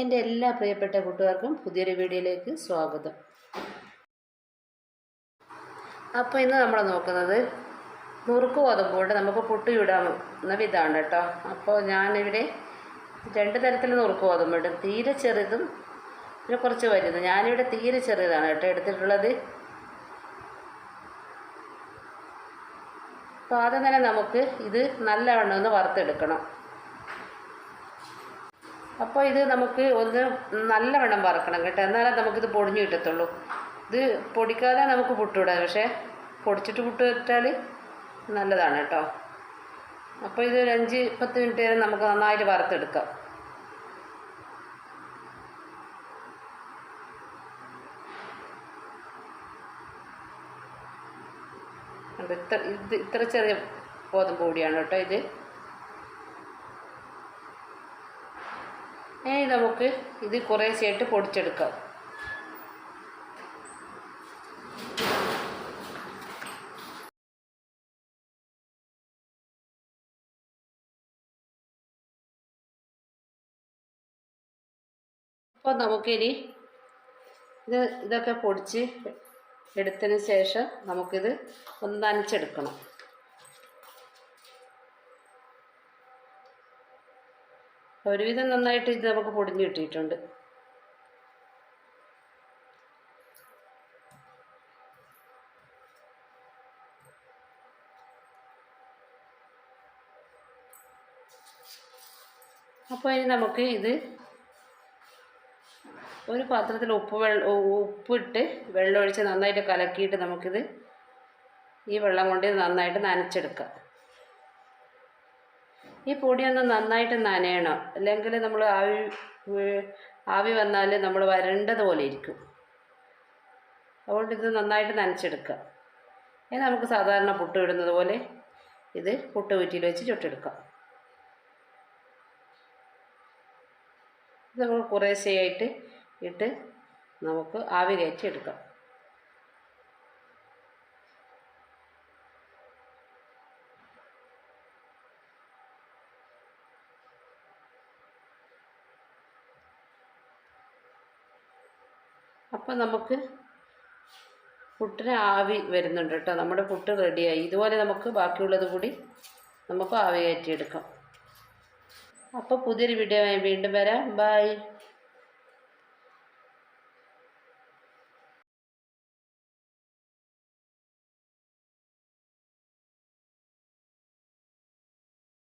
എന്റെ എല്ലാ പ്രിയപ്പെട്ട കൂട്ടുകാർക്കും പുതിയൊരു വീഡിയോയിലേക്ക് സ്വാഗതം. അപ്പോൾ ഇന്ന് നമ്മൾ നോക്കുന്നത് നുറുക്ക് ഗോതമ്പുകൊണ്ട് നമുക്ക് പുട്ട് ചൂടാവുന്ന വിധമാണ് കേട്ടോ. അപ്പോൾ ഞാനിവിടെ രണ്ട് തരത്തിൽ നുറുക്ക് ഗോതമ്പുണ്ട് തീരെ ചെറുതും പിന്നെ കുറച്ച് വരുന്നു ഞാനിവിടെ തീരെ ചെറുതാണ് കേട്ടോ എടുത്തിട്ടുള്ളത്. അപ്പോൾ ആദ്യം തന്നെ നമുക്ക് ഇത് നല്ലവണ്ണം ഒന്ന് വറുത്തെടുക്കണം. അപ്പോൾ ഇത് നമുക്ക് ഒന്ന് നല്ലവണ്ണം വറക്കണം കേട്ടോ. എന്നാലേ നമുക്കിത് പൊടിഞ്ഞു കിട്ടത്തുള്ളൂ. ഇത് പൊടിക്കാതെ നമുക്ക് പുട്ടുവിടാം പക്ഷേ പൊടിച്ചിട്ട് പുട്ട് ഇട്ടാൽ നല്ലതാണ് കേട്ടോ. അപ്പോൾ ഇത് ഒരു അഞ്ച് പത്ത് മിനിറ്റ് നേരം നമുക്ക് നന്നായിട്ട് വറുത്തെടുക്കാം. ഇത്ര ഇത് ഇത്ര ചെറിയ ഗോതമ്പ് പൊടിയാണ് കേട്ടോ ഇത്. ഇനി നമുക്ക് ഇത് കുറേശ്ശേട്ട് പൊടിച്ചെടുക്കാം. അപ്പോൾ നമുക്കിനി ഇത് ഇതൊക്കെ പൊടിച്ച് എടുത്തതിന് ശേഷം നമുക്കിത് ഒന്ന് നനച്ചെടുക്കണം. ഒരുവിധം നന്നായിട്ട് ഇത് നമുക്ക് പൊടിഞ്ഞു കിട്ടിയിട്ടുണ്ട്. അപ്പോൾ ഇനി നമുക്ക് ഇത് ഒരു പാത്രത്തിൽ ഉപ്പ് വെള്ള ഉപ്പിട്ട് വെള്ളമൊഴിച്ച് നന്നായിട്ട് കലക്കിയിട്ട് നമുക്കിത് ഈ വെള്ളം കൊണ്ട് നന്നായിട്ട് നനച്ചെടുക്കാം. ഈ പൊടിയൊന്ന് നന്നായിട്ട് നനയണം. അല്ലെങ്കിൽ നമ്മൾ ആവി ആവി വന്നാൽ നമ്മൾ വരണ്ടതുപോലെ ഇരിക്കും. അതുകൊണ്ട് ഇത് നന്നായിട്ട് നനച്ചെടുക്കുക. ഇനി നമുക്ക് സാധാരണ പുട്ട് ഇടുന്നത് പോലെ ഇത് പുട്ട് കുറ്റിയിൽ വെച്ച് ചുട്ടെടുക്കാം. ഇത് നമ്മൾ കുറേശ്ശെയായിട്ട് ഇട്ട് നമുക്ക് ആവി കയറ്റി എടുക്കാം അപ്പം നമുക്ക് പുട്ടിന് ആവി വരുന്നുണ്ട് കേട്ടോ. നമ്മുടെ പുട്ട് റെഡിയായി. ഇതുപോലെ നമുക്ക് ബാക്കിയുള്ളത് കൂടി നമുക്ക് ആവി കയറ്റിയെടുക്കാം അപ്പോൾ പുതിയൊരു വീഡിയോ വീണ്ടും വരാം. ബൈ.